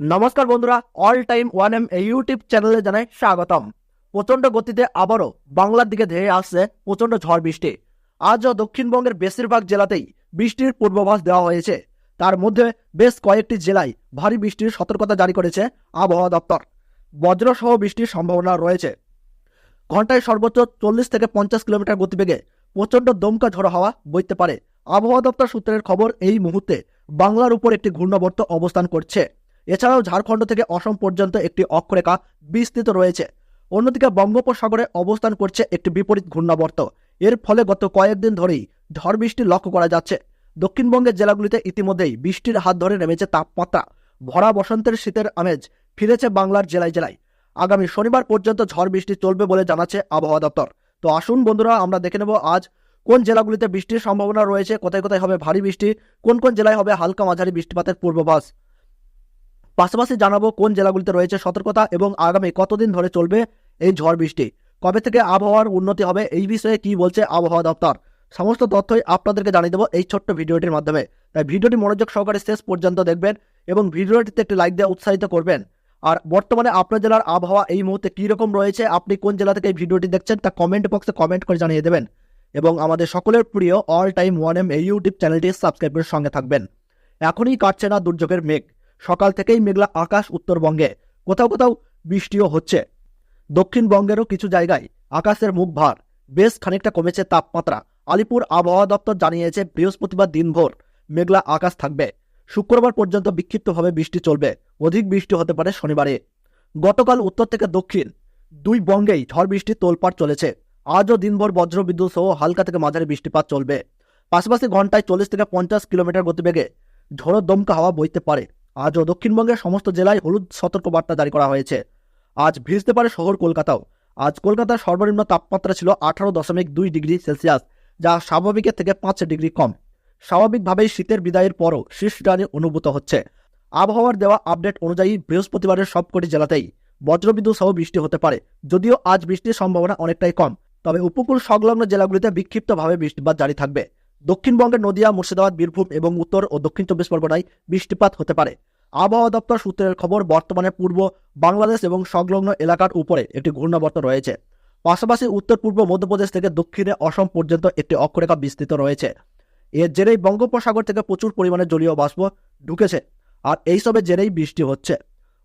নমস্কার বন্ধুরা all time one M এই ইউটিউব চ্যানেলে জানাই স্বাগতম। প্রচণ্ড গতিতে আবারও বাংলার দিকে ধেয়ে আসছে প্রচণ্ড ঝড় বৃষ্টি। আজও দক্ষিণবঙ্গের বেশিরভাগ জেলাতেই বৃষ্টির পূর্বাভাস দেওয়া হয়েছে। তার মধ্যে বেশ কয়েকটি জেলায় ভারী বৃষ্টির সতর্কতা জারি করেছে আবহাওয়া দপ্তর। বজ্রসহ বৃষ্টির সম্ভাবনা রয়েছে। ঘন্টায় সর্বোচ্চ চল্লিশ থেকে পঞ্চাশ কিলোমিটার গতিবেগে প্রচণ্ড দমকা ঝড়ো হাওয়া বইতে পারে। আবহাওয়া দপ্তর সূত্রের খবর, এই মুহূর্তে বাংলার উপর একটি ঘূর্ণাবর্ত অবস্থান করছে। এছাড়াও ঝাড়খণ্ড থেকে অসম পর্যন্ত একটি অক্ষরেখা বিস্তৃত রয়েছে। অন্যদিকে বঙ্গোপসাগরে অবস্থান করছে একটি বিপরীত ঘূর্ণাবর্ত। এর ফলে গত কয়েকদিন ধরেই ঝড় বৃষ্টি লক্ষ্য করা যাচ্ছে। দক্ষিণবঙ্গের জেলাগুলিতে ইতিমধ্যেই বৃষ্টির হাত ধরে নেমেছে তাপমাত্রা। ভরা বসন্তের শীতের আমেজ ফিরেছে বাংলার জেলায় জেলায়। আগামী শনিবার পর্যন্ত ঝড় বৃষ্টি চলবে বলে জানাচ্ছে আবহাওয়া দপ্তর। তো আসুন বন্ধুরা, আমরা দেখে নেব আজ কোন জেলাগুলিতে বৃষ্টির সম্ভাবনা রয়েছে, কোথায় কোথায় হবে ভারী বৃষ্টি, কোন কোন জেলায় হবে হালকা মাঝারি বৃষ্টিপাতের পূর্বাভাস। পাশাপাশি জানাব কোন জেলাগুলিতে রয়েছে সতর্কতা এবং আগামী কতদিন ধরে চলবে এই ঝড় বৃষ্টি। কবে থেকে আবহাওয়ার উন্নতি হবে এই বিষয়ে কি বলছে আবহাওয়া দপ্তর? সমস্ত তথ্যই আপনাদেরকে জানিয়ে দেবো এই ছোট্ট ভিডিওটির মাধ্যমে। তাই ভিডিওটি মনোযোগ সহকারে শেষ পর্যন্ত দেখবেন এবং ভিডিওটিতে একটি লাইক দিয়ে উৎসাহিত করবেন। আর বর্তমানে আপনার জেলার আবহাওয়া এই মুহূর্তে কীরকম রয়েছে, আপনি কোন জেলা থেকে এই ভিডিওটি দেখছেন তা কমেন্ট বক্সে কমেন্ট করে জানিয়ে দেবেন। এবং আমাদের সকলের প্রিয় অল টাইম ওয়ান এম এই ইউটিউব চ্যানেলটি সাবস্ক্রাইবের সঙ্গে থাকবেন। এখনই কাটছে না দুর্যোগের মেঘ। সকাল থেকেই মেঘলা আকাশ উত্তরবঙ্গে। কোথাও কোথাও বৃষ্টিও হচ্ছে। দক্ষিণবঙ্গেরও কিছু জায়গায় আকাশের মুখ ভার। বেশ খানিকটা কমেছে তাপমাত্রা। আলিপুর আবহাওয়া দপ্তর জানিয়েছে, বৃহস্পতিবার দিনভর মেঘলা আকাশ থাকবে। শুক্রবার পর্যন্ত বিক্ষিপ্তভাবে বৃষ্টি চলবে। অধিক বৃষ্টি হতে পারে শনিবারে। গতকাল উত্তর থেকে দক্ষিণ দুই বঙ্গেই ঝড় বৃষ্টি তোলপাড় চলেছে। আজও দিনভর বজ্রবিদ্যুৎ সহ হালকা থেকে মাঝারি বৃষ্টিপাত চলবে। পাশাপাশি ঘন্টায় চল্লিশ থেকে পঞ্চাশ কিলোমিটার গতিবেগে ঝড়ো দমকা হাওয়া বইতে পারে। আজও দক্ষিণবঙ্গের সমস্ত জেলায় হলুদ সতর্কবার্তা জারি করা হয়েছে। আজ ভিজতে পারে শহর কলকাতাও। আজ কলকাতার সর্বনিম্ন তাপমাত্রা ছিল আঠারো দশমিক দুই ডিগ্রি সেলসিয়াস, যা স্বাভাবিকের থেকে পাঁচ ডিগ্রি কম। স্বাভাবিকভাবেই শীতের বিদায়ের পরও শীর্ষটানে অনুভূত হচ্ছে। আবহাওয়ার দেওয়া আপডেট অনুযায়ী বৃহস্পতিবারের সবকটি জেলাতেই বজ্রবিদ্যুৎ সহ বৃষ্টি হতে পারে, যদিও আজ বৃষ্টির সম্ভাবনা অনেকটাই কম। তবে উপকূল সংলগ্ন জেলাগুলিতে বিক্ষিপ্তভাবে বৃষ্টিপাত জারি থাকবে। দক্ষিণবঙ্গের নদিয়া, মুর্শিদাবাদ, বীরভূম এবং উত্তর ও দক্ষিণ চব্বিশ পরগনায় বৃষ্টিপাত হতে পারে। আবহাওয়া দপ্তর সূত্রের খবর, বর্তমানে পূর্ব বাংলাদেশ এবং সংলগ্ন এলাকার উপরে একটি ঘূর্ণাবর্ত রয়েছে। পাশাপাশি উত্তর পূর্ব মধ্যপ্রদেশ থেকে দক্ষিণে অসম পর্যন্ত একটি অক্ষরেখা বিস্তৃত রয়েছে। এর জেরেই বঙ্গোপসাগর থেকে প্রচুর পরিমাণে জলীয় বাষ্প ঢুকেছে আর এইসবের জেরেই বৃষ্টি হচ্ছে।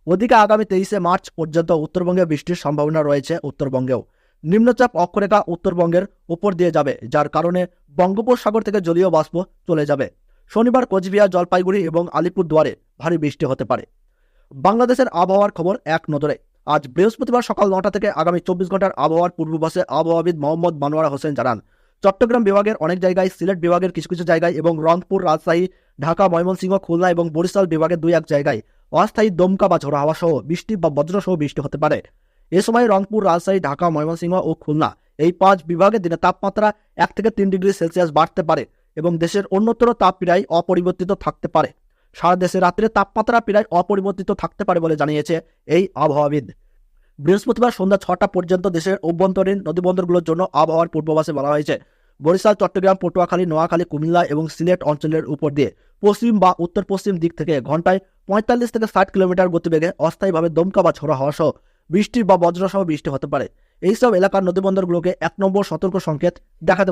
ওদিকে আগামী তেইশে মার্চ পর্যন্ত উত্তরবঙ্গে বৃষ্টির সম্ভাবনা রয়েছে উত্তরবঙ্গেও। নিম্নচাপ অক্ষরেখা উত্তরবঙ্গের উপর দিয়ে যাবে, যার কারণে বঙ্গোপসাগর থেকে জলীয় বাষ্প চলে যাবে। শনিবার কোচবিহার, জলপাইগুড়ি এবং আলিপুরদুয়ারে ভারী বৃষ্টি হতে পারে। বাংলাদেশের আবহাওয়ার খবর এক নজরে। আজ বৃহস্পতিবার সকাল নটা থেকে আগামী চব্বিশ ঘণ্টার আবহাওয়ার পূর্বাভাসে আবহাওয়াবিদ মোহাম্মদ মানোয়ারা হোসেন জানান, চট্টগ্রাম বিভাগের অনেক জায়গায়, সিলেট বিভাগের কিছু কিছু জায়গায় এবং রংপুর, রাজশাহী, ঢাকা, ময়মনসিংহ, খুলনা এবং বরিশাল বিভাগের দুই এক জায়গায় অস্থায়ী দমকা বা ঝোড়ো হাওয়া সহ বৃষ্টি বা বজ্রসহ বৃষ্টি হতে পারে। এ সময় রংপুর, রাজশাহী, ঢাকা, ময়মনসিংহ ও খুলনা এই পাঁচ বিভাগে দিনে তাপমাত্রা এক থেকে তিন ডিগ্রি সেলসিয়াস বাড়তে পারে এবং দেশের অন্যতর তাপ প্রায় অপরিবর্তিত থাকতে পারে। সারা দেশে রাত্রে তাপমাত্রা প্রায় অপরিবর্তিত থাকতে পারে বলে জানিয়েছে এই আবহাওয়াবিদ। বৃহস্পতিবার সন্ধ্যা ছটা পর্যন্ত দেশের অভ্যন্তরীণ নদীবন্দরগুলোর জন্য আবহাওয়ার পূর্বাভাসে বলা হয়েছে, বরিশাল, চট্টগ্রাম, পটুয়াখালী, নোয়াখালী, কুমিল্লা এবং সিলেট অঞ্চলের উপর দিয়ে পশ্চিম বা উত্তর পশ্চিম দিক থেকে ঘন্টায় পঁয়তাল্লিশ থেকে ষাট কিলোমিটার গতিবেগে অস্থায়ীভাবে দমকা বা ঝোড়ো হওয়া সহ বৃষ্টি বা বজ্রসহ বৃষ্টি হতে পারে। এইসব এলাকার নদীবন্দরগুলোকে এক নম্বর সতর্ক সংকেত দেখাতে